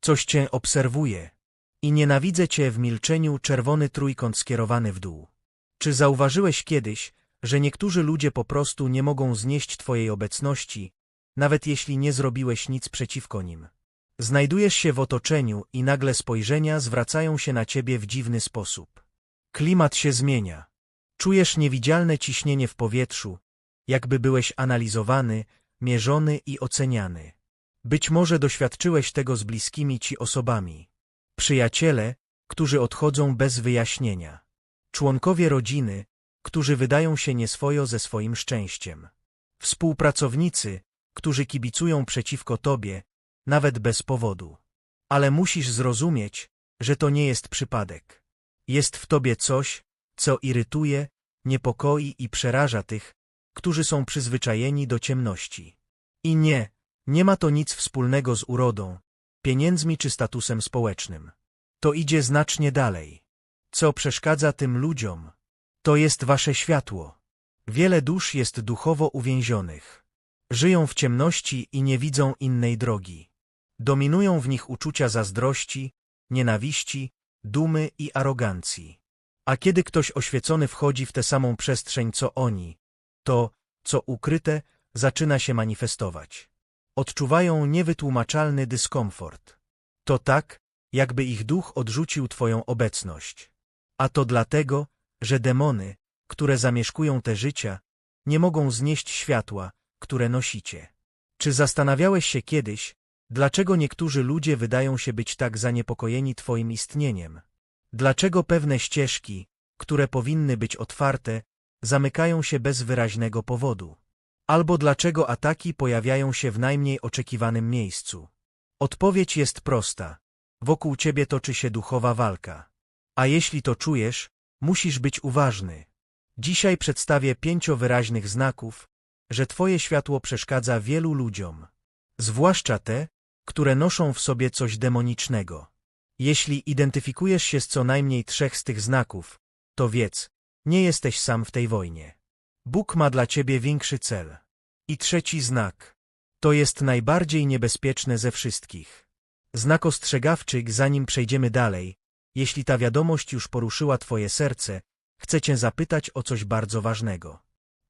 Coś cię obserwuje. I nienawidzę cię w milczeniu czerwony trójkąt skierowany w dół. Czy zauważyłeś kiedyś, że niektórzy ludzie po prostu nie mogą znieść twojej obecności, nawet jeśli nie zrobiłeś nic przeciwko nim? Znajdujesz się w otoczeniu i nagle spojrzenia zwracają się na ciebie w dziwny sposób. Klimat się zmienia. Czujesz niewidzialne ciśnienie w powietrzu, jakby byłeś analizowany, mierzony i oceniany. Być może doświadczyłeś tego z bliskimi ci osobami. Przyjaciele, którzy odchodzą bez wyjaśnienia. Członkowie rodziny, którzy wydają się nieswojo ze swoim szczęściem. Współpracownicy, którzy kibicują przeciwko tobie, nawet bez powodu. Ale musisz zrozumieć, że to nie jest przypadek. Jest w tobie coś, co irytuje, niepokoi i przeraża tych, którzy są przyzwyczajeni do ciemności. I nie, nie ma to nic wspólnego z urodą, pieniędzmi czy statusem społecznym. To idzie znacznie dalej. Co przeszkadza tym ludziom? To jest wasze światło. Wiele dusz jest duchowo uwięzionych. Żyją w ciemności i nie widzą innej drogi. Dominują w nich uczucia zazdrości, nienawiści, dumy i arogancji. A kiedy ktoś oświecony wchodzi w tę samą przestrzeń co oni, to, co ukryte, zaczyna się manifestować. Odczuwają niewytłumaczalny dyskomfort. To tak, jakby ich duch odrzucił twoją obecność. A to dlatego, że demony, które zamieszkują te życia, nie mogą znieść światła, które nosicie. Czy zastanawiałeś się kiedyś, dlaczego niektórzy ludzie wydają się być tak zaniepokojeni twoim istnieniem? Dlaczego pewne ścieżki, które powinny być otwarte, zamykają się bez wyraźnego powodu? Albo dlaczego ataki pojawiają się w najmniej oczekiwanym miejscu? Odpowiedź jest prosta. Wokół ciebie toczy się duchowa walka. A jeśli to czujesz, musisz być uważny. Dzisiaj przedstawię pięcio wyraźnych znaków, że twoje światło przeszkadza wielu ludziom. Zwłaszcza te, które noszą w sobie coś demonicznego. Jeśli identyfikujesz się z co najmniej trzech z tych znaków, to wiedz, nie jesteś sam w tej wojnie. Bóg ma dla ciebie większy cel. I trzeci znak. To jest najbardziej niebezpieczne ze wszystkich. Znak ostrzegawczy, zanim przejdziemy dalej, jeśli ta wiadomość już poruszyła twoje serce, chcę cię zapytać o coś bardzo ważnego.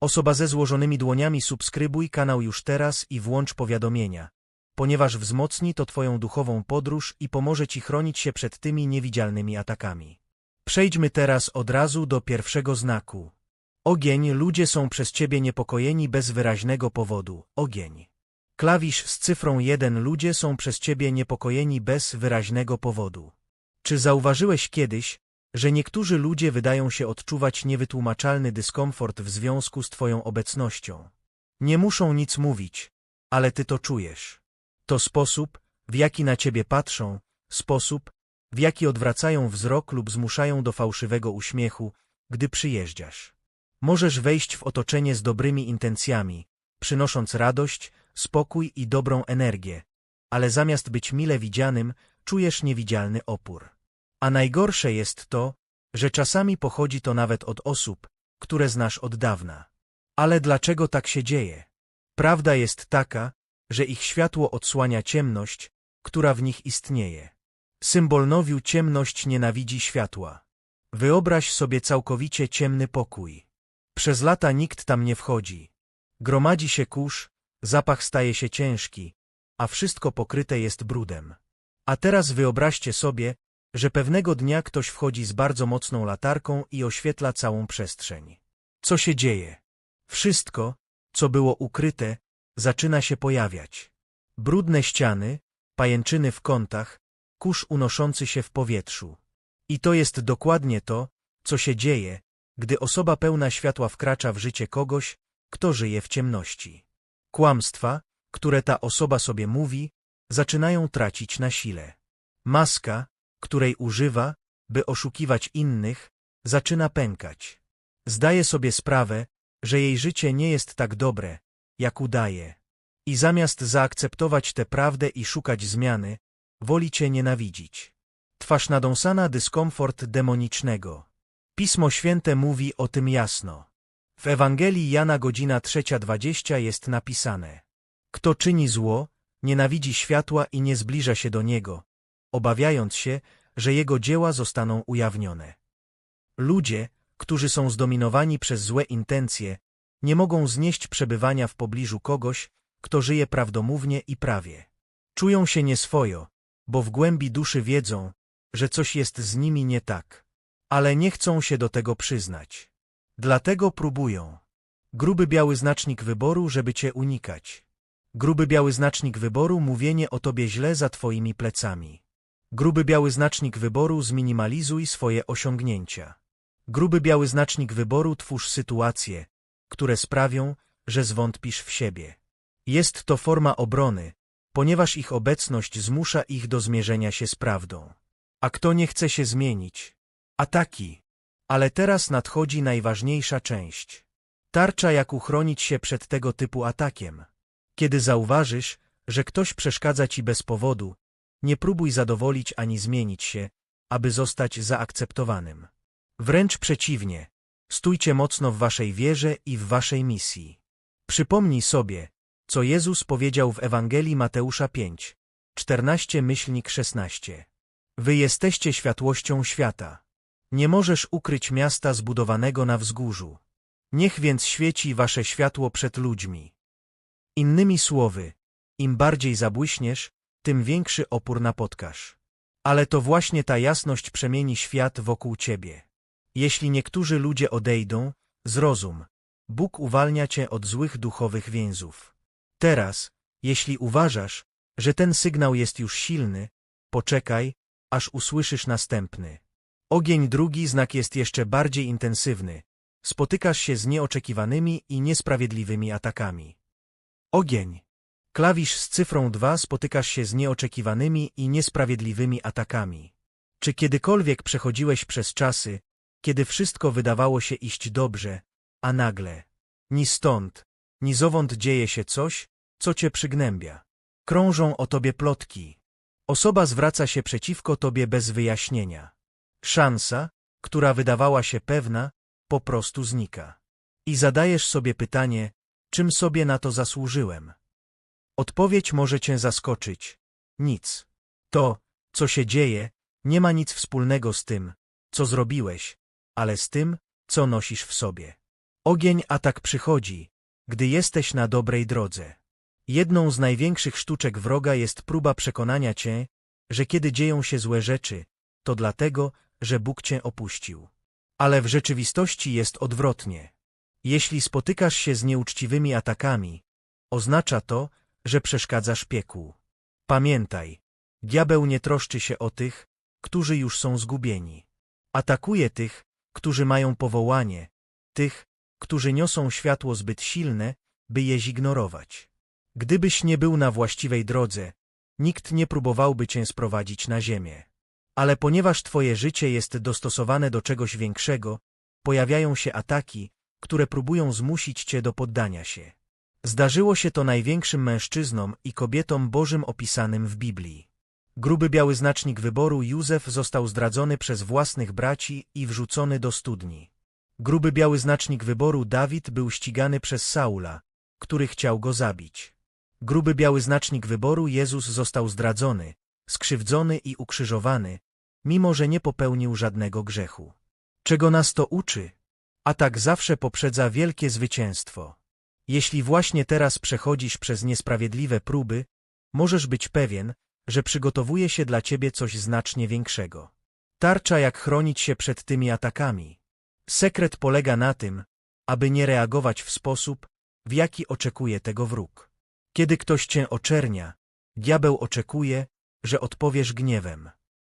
Osoba ze złożonymi dłoniami subskrybuj kanał już teraz i włącz powiadomienia, ponieważ wzmocni to twoją duchową podróż i pomoże ci chronić się przed tymi niewidzialnymi atakami. Przejdźmy teraz od razu do pierwszego znaku. Ogień, ludzie są przez ciebie niepokojeni bez wyraźnego powodu. Ogień. Klawisz z cyfrą 1 ludzie są przez ciebie niepokojeni bez wyraźnego powodu. Czy zauważyłeś kiedyś, że niektórzy ludzie wydają się odczuwać niewytłumaczalny dyskomfort w związku z twoją obecnością? Nie muszą nic mówić, ale ty to czujesz. To sposób, w jaki na ciebie patrzą, sposób, w jaki odwracają wzrok lub zmuszają do fałszywego uśmiechu, gdy przyjeżdżasz. Możesz wejść w otoczenie z dobrymi intencjami, przynosząc radość, spokój i dobrą energię, ale zamiast być mile widzianym, czujesz niewidzialny opór. A najgorsze jest to, że czasami pochodzi to nawet od osób, które znasz od dawna. Ale dlaczego tak się dzieje? Prawda jest taka, że ich światło odsłania ciemność, która w nich istnieje. Symbol nowiu ciemność nienawidzi światła. Wyobraź sobie całkowicie ciemny pokój. Przez lata nikt tam nie wchodzi. Gromadzi się kurz, zapach staje się ciężki, a wszystko pokryte jest brudem. A teraz wyobraźcie sobie, że pewnego dnia ktoś wchodzi z bardzo mocną latarką i oświetla całą przestrzeń. Co się dzieje? Wszystko, co było ukryte, zaczyna się pojawiać. Brudne ściany, pajęczyny w kątach, kurz unoszący się w powietrzu. I to jest dokładnie to, co się dzieje, gdy osoba pełna światła wkracza w życie kogoś, kto żyje w ciemności. Kłamstwa, które ta osoba sobie mówi, zaczynają tracić na sile. Maska, której używa, by oszukiwać innych, zaczyna pękać. Zdaje sobie sprawę, że jej życie nie jest tak dobre, jak udaje. I zamiast zaakceptować tę prawdę i szukać zmiany, woli cię nienawidzić. Twarz nadąsana dyskomfort demonicznego. Pismo Święte mówi o tym jasno. W Ewangelii Jana godzina trzecia dwadzieścia jest napisane Kto czyni zło, nienawidzi światła i nie zbliża się do niego, obawiając się, że jego dzieła zostaną ujawnione. Ludzie, którzy są zdominowani przez złe intencje, nie mogą znieść przebywania w pobliżu kogoś, kto żyje prawdomównie i prawie. Czują się nieswojo, bo w głębi duszy wiedzą, że coś jest z nimi nie tak, ale nie chcą się do tego przyznać. Dlatego próbują. Gruby biały znacznik wyboru, żeby cię unikać. Gruby biały znacznik wyboru, mówienie o tobie źle za twoimi plecami. Gruby biały znacznik wyboru, zminimalizuj swoje osiągnięcia. Gruby biały znacznik wyboru, twórz sytuacje, które sprawią, że zwątpisz w siebie. Jest to forma obrony, ponieważ ich obecność zmusza ich do zmierzenia się z prawdą. A kto nie chce się zmienić? Ataki. Ale teraz nadchodzi najważniejsza część. Tarcza jak uchronić się przed tego typu atakiem. Kiedy zauważysz, że ktoś przeszkadza ci bez powodu, nie próbuj zadowolić ani zmienić się, aby zostać zaakceptowanym. Wręcz przeciwnie, stójcie mocno w waszej wierze i w waszej misji. Przypomnij sobie, co Jezus powiedział w Ewangelii Mateusza 5, 14 myślnik 16. Wy jesteście światłością świata. Nie możesz ukryć miasta zbudowanego na wzgórzu. Niech więc świeci wasze światło przed ludźmi. Innymi słowy, im bardziej zabłyśniesz, tym większy opór napotkasz. Ale to właśnie ta jasność przemieni świat wokół ciebie. Jeśli niektórzy ludzie odejdą, zrozum, Bóg uwalnia cię od złych duchowych więzów. Teraz, jeśli uważasz, że ten sygnał jest już silny, poczekaj, aż usłyszysz następny. Ogień drugi znak jest jeszcze bardziej intensywny. Spotykasz się z nieoczekiwanymi i niesprawiedliwymi atakami. Ogień. Klawisz z cyfrą 2 spotykasz się z nieoczekiwanymi i niesprawiedliwymi atakami. Czy kiedykolwiek przechodziłeś przez czasy, kiedy wszystko wydawało się iść dobrze, a nagle, ni stąd, ni zowąd dzieje się coś, co cię przygnębia. Krążą o tobie plotki. Osoba zwraca się przeciwko tobie bez wyjaśnienia. Szansa, która wydawała się pewna, po prostu znika. I zadajesz sobie pytanie, czym sobie na to zasłużyłem? Odpowiedź może cię zaskoczyć. Nic. To, co się dzieje, nie ma nic wspólnego z tym, co zrobiłeś, ale z tym, co nosisz w sobie. Ogień a tak przychodzi, gdy jesteś na dobrej drodze. Jedną z największych sztuczek wroga jest próba przekonania cię, że kiedy dzieją się złe rzeczy, to dlatego, że Bóg cię opuścił. Ale w rzeczywistości jest odwrotnie. Jeśli spotykasz się z nieuczciwymi atakami, oznacza to, że przeszkadzasz piekłu. Pamiętaj, diabeł nie troszczy się o tych, którzy już są zgubieni. Atakuje tych, którzy mają powołanie, tych, którzy niosą światło zbyt silne, by je zignorować. Gdybyś nie był na właściwej drodze, nikt nie próbowałby cię sprowadzić na ziemię. Ale ponieważ twoje życie jest dostosowane do czegoś większego, pojawiają się ataki, które próbują zmusić cię do poddania się. Zdarzyło się to największym mężczyznom i kobietom Bożym opisanym w Biblii. Gruby biały znacznik wyboru Józef został zdradzony przez własnych braci i wrzucony do studni. Gruby biały znacznik wyboru Dawid był ścigany przez Saula, który chciał go zabić. Gruby biały znacznik wyboru Jezus został zdradzony, skrzywdzony i ukrzyżowany, mimo że nie popełnił żadnego grzechu. Czego nas to uczy? A tak zawsze poprzedza wielkie zwycięstwo. Jeśli właśnie teraz przechodzisz przez niesprawiedliwe próby, możesz być pewien, że przygotowuje się dla ciebie coś znacznie większego. Tarcza jak chronić się przed tymi atakami. Sekret polega na tym, aby nie reagować w sposób, w jaki oczekuje tego wróg. Kiedy ktoś cię oczernia, diabeł oczekuje, że odpowiesz gniewem.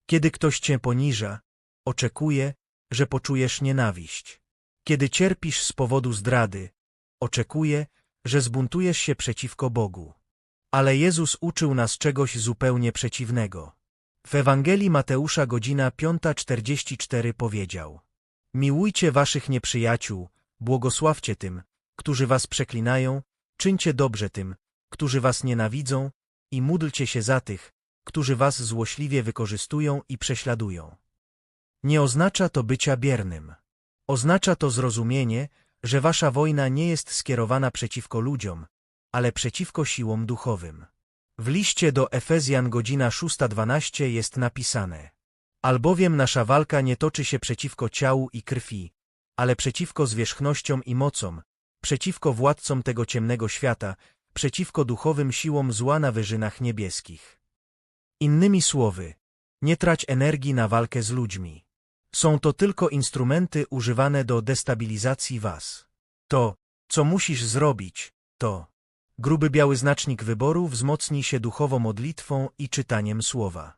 Kiedy ktoś cię poniża, oczekuje, że poczujesz nienawiść. Kiedy cierpisz z powodu zdrady, oczekuje, że zbuntujesz się przeciwko Bogu. Ale Jezus uczył nas czegoś zupełnie przeciwnego. W Ewangelii Mateusza godzina 5.44 powiedział Miłujcie waszych nieprzyjaciół, błogosławcie tym, którzy was przeklinają, czyńcie dobrze tym, którzy was nienawidzą i módlcie się za tych, którzy was złośliwie wykorzystują i prześladują. Nie oznacza to bycia biernym. Oznacza to zrozumienie, że wasza wojna nie jest skierowana przeciwko ludziom, ale przeciwko siłom duchowym. W liście do Efezjan godzina 6.12 jest napisane Albowiem nasza walka nie toczy się przeciwko ciału i krwi, ale przeciwko zwierzchnościom i mocom, przeciwko władcom tego ciemnego świata, przeciwko duchowym siłom zła na wyżynach niebieskich. Innymi słowy, nie trać energii na walkę z ludźmi. Są to tylko instrumenty używane do destabilizacji was. To, co musisz zrobić, to gruby biały znacznik wyboru wzmocni się duchowo modlitwą i czytaniem słowa.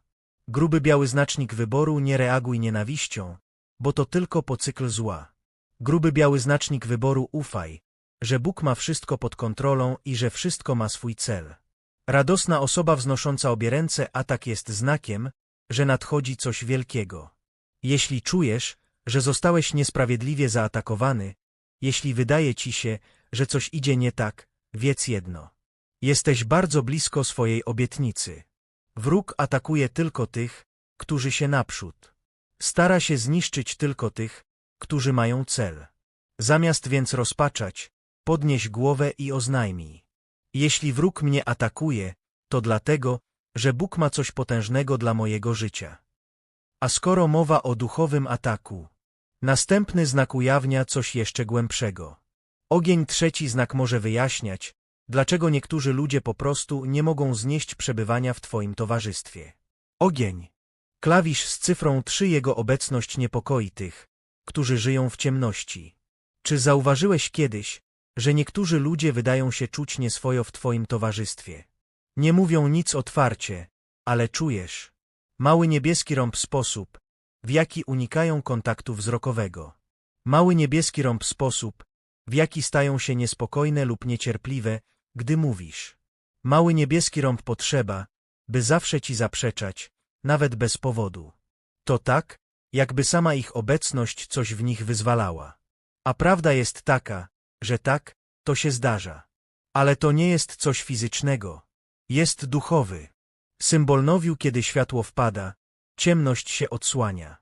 Gruby biały znacznik wyboru nie reaguj nienawiścią, bo to tylko po cykl zła. Gruby biały znacznik wyboru ufaj, że Bóg ma wszystko pod kontrolą i że wszystko ma swój cel. Radosna osoba wznosząca obie ręce atak jest znakiem, że nadchodzi coś wielkiego. Jeśli czujesz, że zostałeś niesprawiedliwie zaatakowany, jeśli wydaje ci się, że coś idzie nie tak, wiedz jedno. Jesteś bardzo blisko swojej obietnicy. Wróg atakuje tylko tych, którzy się naprzód. Stara się zniszczyć tylko tych, którzy mają cel. Zamiast więc rozpaczać, podnieś głowę i oznajmij. Jeśli wróg mnie atakuje, to dlatego, że Bóg ma coś potężnego dla mojego życia. A skoro mowa o duchowym ataku, następny znak ujawnia coś jeszcze głębszego. Ogień trzeci znak może wyjaśniać, dlaczego niektórzy ludzie po prostu nie mogą znieść przebywania w Twoim towarzystwie. Ogień. Klawisz z cyfrą 3 jego obecność niepokoi tych, którzy żyją w ciemności. Czy zauważyłeś kiedyś, że niektórzy ludzie wydają się czuć nieswojo w Twoim towarzystwie? Nie mówią nic otwarcie, ale czujesz. Mały niebieski rąb sposób, w jaki unikają kontaktu wzrokowego. Mały niebieski rąb sposób, w jaki stają się niespokojne lub niecierpliwe, gdy mówisz. Mały niebieski rąb potrzeba, by zawsze ci zaprzeczać, nawet bez powodu. To tak, jakby sama ich obecność coś w nich wyzwalała. A prawda jest taka, że tak, to się zdarza. Ale to nie jest coś fizycznego. Jest duchowy. Symbol nowiu, kiedy światło wpada, ciemność się odsłania.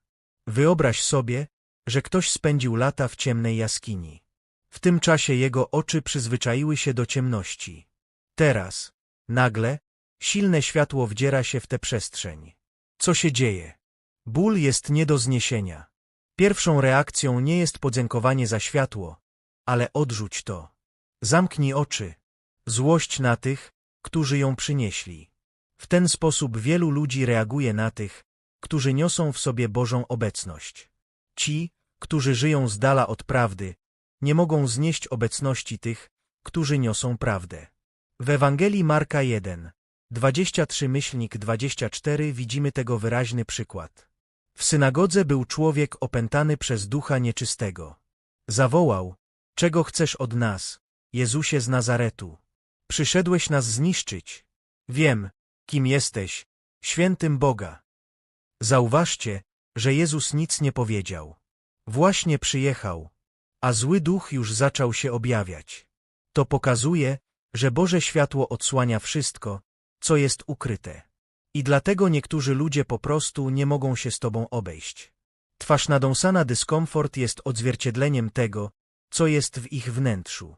Wyobraź sobie, że ktoś spędził lata w ciemnej jaskini. W tym czasie jego oczy przyzwyczaiły się do ciemności. Teraz, nagle, silne światło wdziera się w tę przestrzeń. Co się dzieje? Ból jest nie do zniesienia. Pierwszą reakcją nie jest podziękowanie za światło, ale odrzuć to. Zamknij oczy. Złość na tych, którzy ją przynieśli. W ten sposób wielu ludzi reaguje na tych, którzy niosą w sobie Bożą obecność. Ci, którzy żyją z dala od prawdy, nie mogą znieść obecności tych, którzy niosą prawdę. W Ewangelii Marka 1, 23 myślnik 24 widzimy tego wyraźny przykład. W synagodze był człowiek opętany przez ducha nieczystego. Zawołał, czego chcesz od nas, Jezusie z Nazaretu? Przyszedłeś nas zniszczyć. Wiem, kim jesteś, świętym Boga. Zauważcie, że Jezus nic nie powiedział. Właśnie przyjechał, a zły duch już zaczął się objawiać. To pokazuje, że Boże światło odsłania wszystko, co jest ukryte. I dlatego niektórzy ludzie po prostu nie mogą się z Tobą obejść. Twarz nadąsana dyskomfort jest odzwierciedleniem tego, co jest w ich wnętrzu.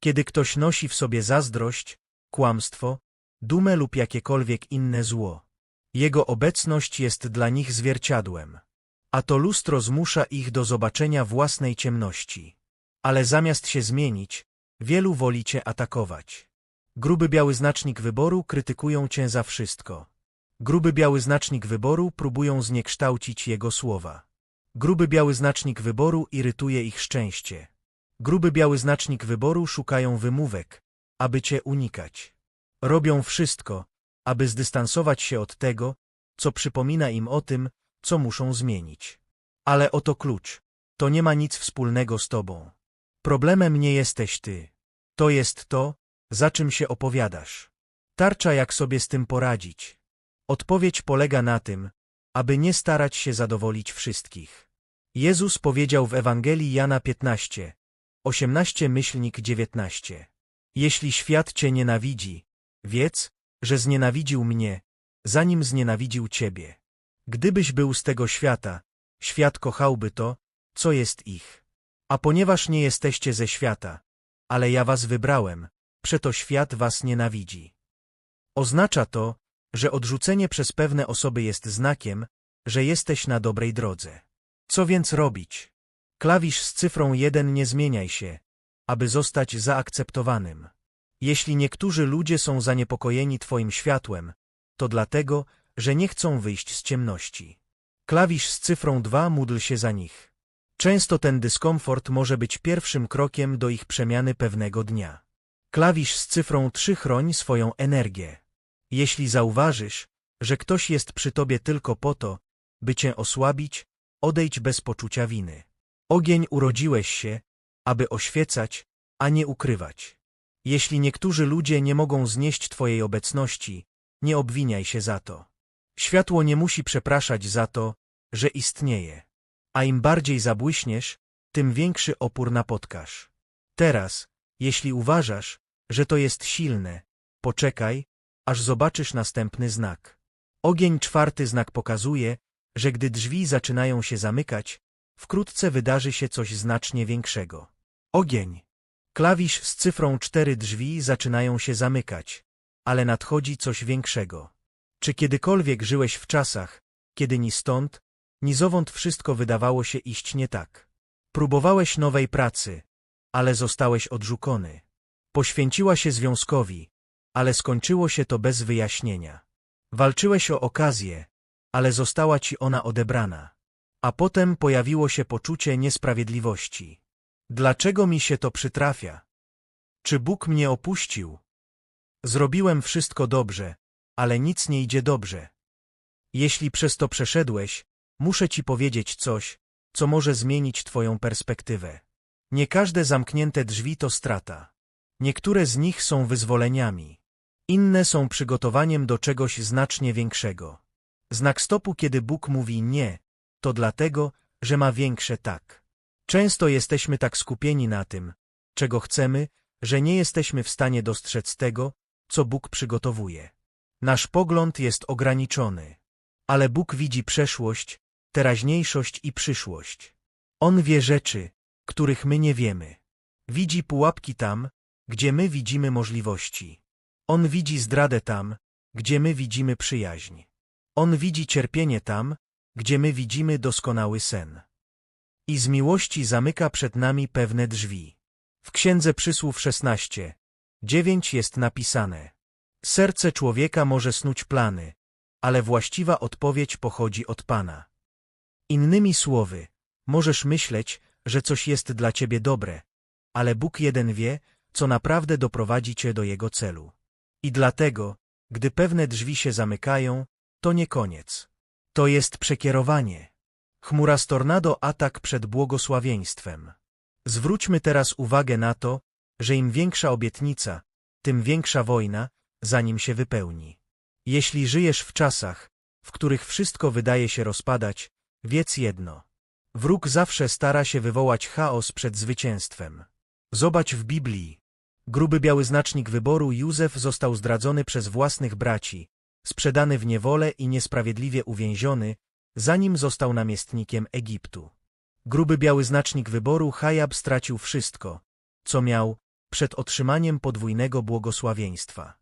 Kiedy ktoś nosi w sobie zazdrość, kłamstwo, dumę lub jakiekolwiek inne zło, jego obecność jest dla nich zwierciadłem. A to lustro zmusza ich do zobaczenia własnej ciemności. Ale zamiast się zmienić, wielu woli cię atakować. Gruby biały znacznik wyboru krytykują cię za wszystko. Gruby biały znacznik wyboru próbują zniekształcić jego słowa. Gruby biały znacznik wyboru irytuje ich szczęście. Gruby biały znacznik wyboru szukają wymówek, aby cię unikać. Robią wszystko, aby zdystansować się od tego, co przypomina im o tym, co muszą zmienić. Ale oto klucz. To nie ma nic wspólnego z tobą. Problemem nie jesteś ty. To jest to, za czym się opowiadasz. Tarcza jak sobie z tym poradzić. Odpowiedź polega na tym, aby nie starać się zadowolić wszystkich. Jezus powiedział w Ewangelii Jana 15, 18 myślnik 19. Jeśli świat cię nienawidzi, wiedz, że znienawidził mnie, zanim znienawidził ciebie. Gdybyś był z tego świata, świat kochałby to, co jest ich. A ponieważ nie jesteście ze świata, ale ja was wybrałem, przeto świat was nienawidzi. Oznacza to, że odrzucenie przez pewne osoby jest znakiem, że jesteś na dobrej drodze. Co więc robić? Klawisz z cyfrą 1 nie zmieniaj się, aby zostać zaakceptowanym. Jeśli niektórzy ludzie są zaniepokojeni Twoim światłem, to dlatego, że nie chcą wyjść z ciemności. Klawisz z cyfrą 2 módl się za nich. Często ten dyskomfort może być pierwszym krokiem do ich przemiany pewnego dnia. Klawisz z cyfrą 3 chroń swoją energię. Jeśli zauważysz, że ktoś jest przy tobie tylko po to, by cię osłabić, odejdź bez poczucia winy. Ogień urodziłeś się, aby oświecać, a nie ukrywać. Jeśli niektórzy ludzie nie mogą znieść twojej obecności, nie obwiniaj się za to. Światło nie musi przepraszać za to, że istnieje. A im bardziej zabłyśniesz, tym większy opór napotkasz. Teraz, jeśli uważasz, że to jest silne, poczekaj, aż zobaczysz następny znak. Ogień czwarty znak pokazuje, że gdy drzwi zaczynają się zamykać, wkrótce wydarzy się coś znacznie większego. Ogień. Klawisz z cyfrą cztery drzwi zaczynają się zamykać, ale nadchodzi coś większego. Czy kiedykolwiek żyłeś w czasach, kiedy ni stąd, ni zowąd wszystko wydawało się iść nie tak? Próbowałeś nowej pracy, ale zostałeś odrzucony. Poświęciła się związkowi, ale skończyło się to bez wyjaśnienia. Walczyłeś o okazję, ale została ci ona odebrana. A potem pojawiło się poczucie niesprawiedliwości. Dlaczego mi się to przytrafia? Czy Bóg mnie opuścił? Zrobiłem wszystko dobrze, ale nic nie idzie dobrze. Jeśli przez to przeszedłeś, muszę ci powiedzieć coś, co może zmienić twoją perspektywę. Nie każde zamknięte drzwi to strata. Niektóre z nich są wyzwoleniami. Inne są przygotowaniem do czegoś znacznie większego. Znak stopu, kiedy Bóg mówi nie, to dlatego, że ma większe tak. Często jesteśmy tak skupieni na tym, czego chcemy, że nie jesteśmy w stanie dostrzec tego, co Bóg przygotowuje. Nasz pogląd jest ograniczony, ale Bóg widzi przeszłość, teraźniejszość i przyszłość. On wie rzeczy, których my nie wiemy. Widzi pułapki tam, gdzie my widzimy możliwości. On widzi zdradę tam, gdzie my widzimy przyjaźń. On widzi cierpienie tam, gdzie my widzimy doskonały sen. I z miłości zamyka przed nami pewne drzwi. W Księdze Przysłów 16, 9 jest napisane Serce człowieka może snuć plany, ale właściwa odpowiedź pochodzi od Pana. Innymi słowy, możesz myśleć, że coś jest dla ciebie dobre, ale Bóg jeden wie, co naprawdę doprowadzi cię do jego celu. I dlatego, gdy pewne drzwi się zamykają, to nie koniec. To jest przekierowanie. Chmura z tornado atak przed błogosławieństwem. Zwróćmy teraz uwagę na to, że im większa obietnica, tym większa wojna, zanim się wypełni. Jeśli żyjesz w czasach, w których wszystko wydaje się rozpadać, wiedz jedno. Wróg zawsze stara się wywołać chaos przed zwycięstwem. Zobacz w Biblii. Gruby biały znacznik wyboru Józef został zdradzony przez własnych braci, sprzedany w niewolę i niesprawiedliwie uwięziony, zanim został namiestnikiem Egiptu. Gruby biały znacznik wyboru Hajab stracił wszystko, co miał, przed otrzymaniem podwójnego błogosławieństwa.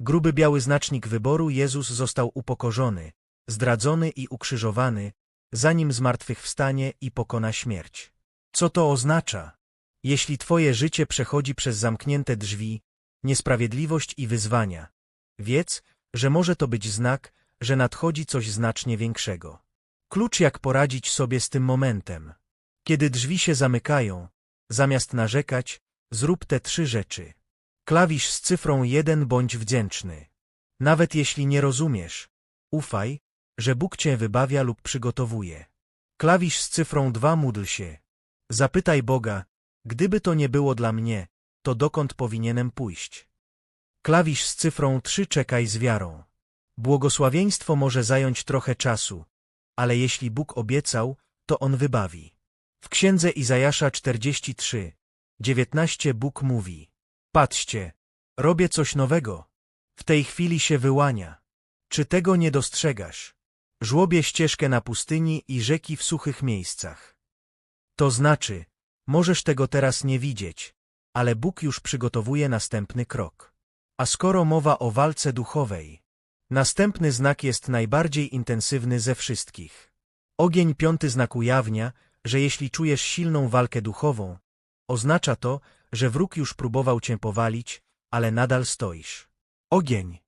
Gruby biały znacznik wyboru Jezus został upokorzony, zdradzony i ukrzyżowany, zanim zmartwychwstanie i pokona śmierć. Co to oznacza? Jeśli twoje życie przechodzi przez zamknięte drzwi, niesprawiedliwość i wyzwania, wiedz, że może to być znak, że nadchodzi coś znacznie większego. Klucz jak poradzić sobie z tym momentem. Kiedy drzwi się zamykają, zamiast narzekać, zrób te trzy rzeczy. Klawisz z cyfrą jeden bądź wdzięczny. Nawet jeśli nie rozumiesz, ufaj, że Bóg cię wybawia lub przygotowuje. Klawisz z cyfrą dwa módl się. Zapytaj Boga, gdyby to nie było dla mnie, to dokąd powinienem pójść? Klawisz z cyfrą 3 czekaj z wiarą. Błogosławieństwo może zająć trochę czasu, ale jeśli Bóg obiecał, to On wybawi. W księdze Izajasza 43, 19 Bóg mówi: Patrzcie, robię coś nowego. W tej chwili się wyłania. Czy tego nie dostrzegasz? Żłobię ścieżkę na pustyni i rzeki w suchych miejscach. To znaczy, możesz tego teraz nie widzieć, ale Bóg już przygotowuje następny krok. A skoro mowa o walce duchowej, następny znak jest najbardziej intensywny ze wszystkich. Ogień piąty znak ujawnia, że jeśli czujesz silną walkę duchową, oznacza to, że wróg już próbował cię powalić, ale nadal stoisz. Ogień.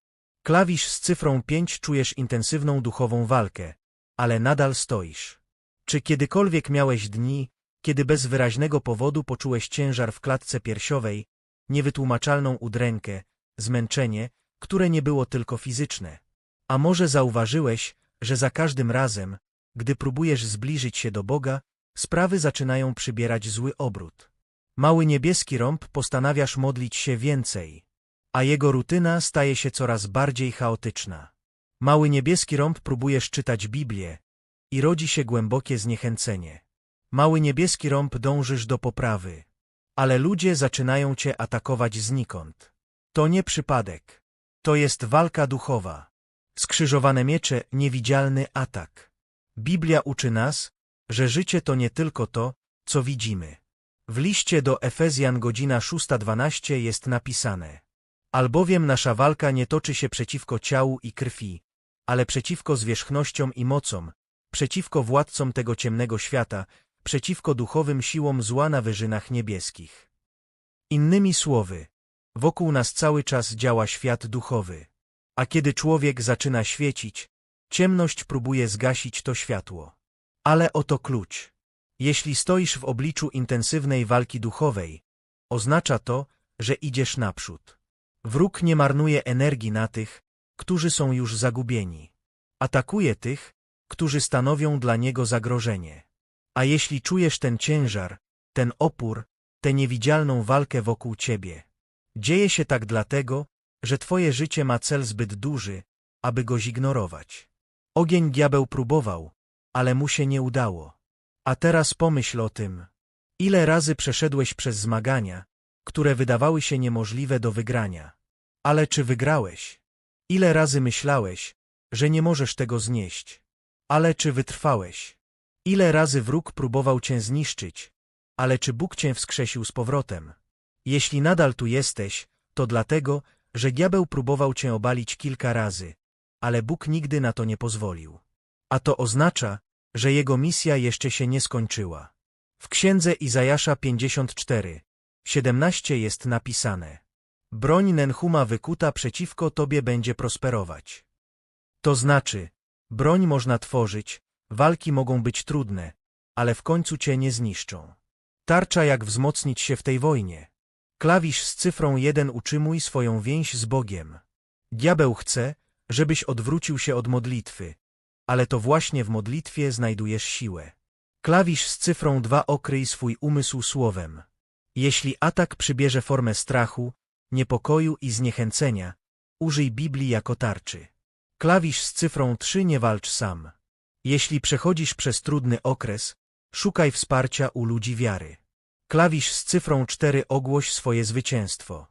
Klawisz z cyfrą 5 czujesz intensywną duchową walkę, ale nadal stoisz. Czy kiedykolwiek miałeś dni, kiedy bez wyraźnego powodu poczułeś ciężar w klatce piersiowej, niewytłumaczalną udrękę, zmęczenie, które nie było tylko fizyczne? A może zauważyłeś, że za każdym razem, gdy próbujesz zbliżyć się do Boga, sprawy zaczynają przybierać zły obrót. Mały niebieski rąb postanawiasz modlić się więcej, a jego rutyna staje się coraz bardziej chaotyczna. Mały niebieski rąb próbujesz czytać Biblię i rodzi się głębokie zniechęcenie. Mały niebieski rąb dążysz do poprawy, ale ludzie zaczynają cię atakować znikąd. To nie przypadek. To jest walka duchowa. Skrzyżowane miecze, niewidzialny atak. Biblia uczy nas, że życie to nie tylko to, co widzimy. W liście do Efezjan godzina 6.12 jest napisane Albowiem nasza walka nie toczy się przeciwko ciału i krwi, ale przeciwko zwierzchnościom i mocom, przeciwko władcom tego ciemnego świata, przeciwko duchowym siłom zła na wyżynach niebieskich. Innymi słowy, wokół nas cały czas działa świat duchowy, a kiedy człowiek zaczyna świecić, ciemność próbuje zgasić to światło. Ale oto klucz. Jeśli stoisz w obliczu intensywnej walki duchowej, oznacza to, że idziesz naprzód. Wróg nie marnuje energii na tych, którzy są już zagubieni. Atakuje tych, którzy stanowią dla niego zagrożenie. A jeśli czujesz ten ciężar, ten opór, tę niewidzialną walkę wokół ciebie, dzieje się tak dlatego, że twoje życie ma cel zbyt duży, aby go zignorować. Ogień diabeł próbował, ale mu się nie udało. A teraz pomyśl o tym. Ile razy przeszedłeś przez zmagania, które wydawały się niemożliwe do wygrania. Ale czy wygrałeś? Ile razy myślałeś, że nie możesz tego znieść? Ale czy wytrwałeś? Ile razy wróg próbował cię zniszczyć? Ale czy Bóg cię wskrzesił z powrotem? Jeśli nadal tu jesteś, to dlatego, że diabeł próbował cię obalić kilka razy, ale Bóg nigdy na to nie pozwolił. A to oznacza, że jego misja jeszcze się nie skończyła. W księdze Izajasza 54, 17 jest napisane Broń Nenhuma wykuta przeciwko tobie będzie prosperować. To znaczy, broń można tworzyć, walki mogą być trudne, ale w końcu cię nie zniszczą. Tarcza jak wzmocnić się w tej wojnie. Klawisz z cyfrą 1 utrzymuj swoją więź z Bogiem. Diabeł chce, żebyś odwrócił się od modlitwy, ale to właśnie w modlitwie znajdujesz siłę. Klawisz z cyfrą 2 okryj swój umysł słowem. Jeśli atak przybierze formę strachu, niepokoju i zniechęcenia, użyj Biblii jako tarczy. Klawisz z cyfrą 3 nie walcz sam. Jeśli przechodzisz przez trudny okres, szukaj wsparcia u ludzi wiary. Klawisz z cyfrą 4 ogłoś swoje zwycięstwo.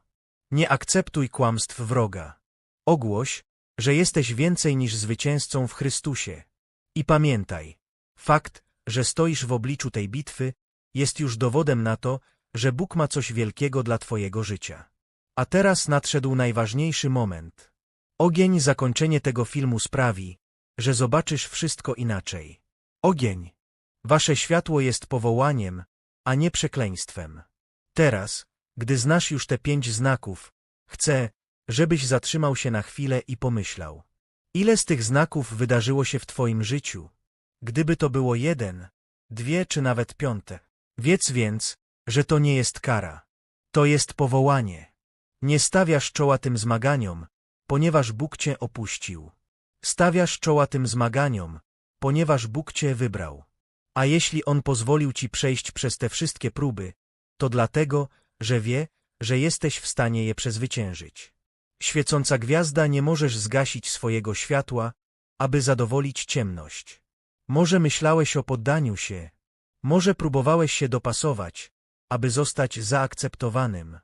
Nie akceptuj kłamstw wroga. Ogłoś, że jesteś więcej niż zwycięzcą w Chrystusie. I pamiętaj, fakt, że stoisz w obliczu tej bitwy, jest już dowodem na to, że Bóg ma coś wielkiego dla Twojego życia. A teraz nadszedł najważniejszy moment. Ogień zakończenie tego filmu sprawi, że zobaczysz wszystko inaczej. Ogień. Wasze światło jest powołaniem, a nie przekleństwem. Teraz, gdy znasz już te pięć znaków, chcę, żebyś zatrzymał się na chwilę i pomyślał. Ile z tych znaków wydarzyło się w Twoim życiu? Gdyby to było jeden, dwie czy nawet piąte. Wiedz więc, że to nie jest kara. To jest powołanie. Nie stawiasz czoła tym zmaganiom, ponieważ Bóg cię opuścił. Stawiasz czoła tym zmaganiom, ponieważ Bóg cię wybrał. A jeśli On pozwolił ci przejść przez te wszystkie próby, to dlatego, że wie, że jesteś w stanie je przezwyciężyć. Świecąca gwiazda nie możesz zgasić swojego światła, aby zadowolić ciemność. Może myślałeś o poddaniu się, może próbowałeś się dopasować, aby zostać zaakceptowanym.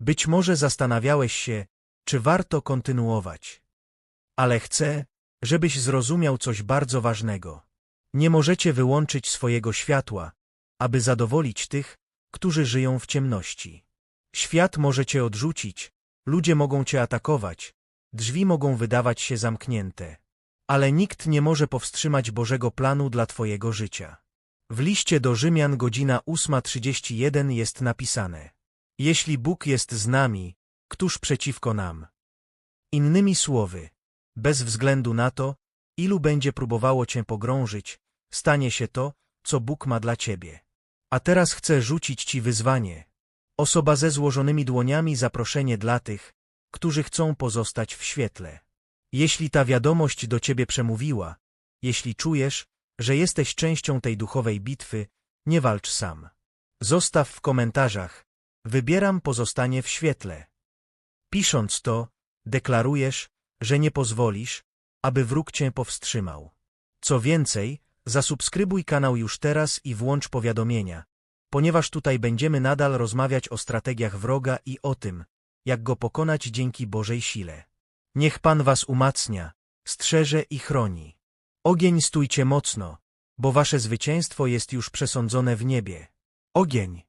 Być może zastanawiałeś się, czy warto kontynuować. Ale chcę, żebyś zrozumiał coś bardzo ważnego. Nie możecie wyłączyć swojego światła, aby zadowolić tych, którzy żyją w ciemności. Świat może cię odrzucić, Ludzie mogą cię atakować, drzwi mogą wydawać się zamknięte. Ale nikt nie może powstrzymać Bożego planu dla twojego życia. W liście do Rzymian godzina 8.31 jest napisane Jeśli Bóg jest z nami, któż przeciwko nam? Innymi słowy, bez względu na to, ilu będzie próbowało cię pogrążyć, stanie się to, co Bóg ma dla ciebie. A teraz chcę rzucić ci wyzwanie. Osoba ze złożonymi dłoniami zaproszenie dla tych, którzy chcą pozostać w świetle. Jeśli ta wiadomość do ciebie przemówiła, jeśli czujesz, że jesteś częścią tej duchowej bitwy, nie walcz sam. Zostaw w komentarzach. Wybieram pozostanie w świetle. Pisząc to, deklarujesz, że nie pozwolisz, aby wróg cię powstrzymał. Co więcej, zasubskrybuj kanał już teraz i włącz powiadomienia, ponieważ tutaj będziemy nadal rozmawiać o strategiach wroga i o tym, jak go pokonać dzięki Bożej sile. Niech Pan was umacnia, strzeże i chroni. Ogień stójcie mocno, bo wasze zwycięstwo jest już przesądzone w niebie. Ogień.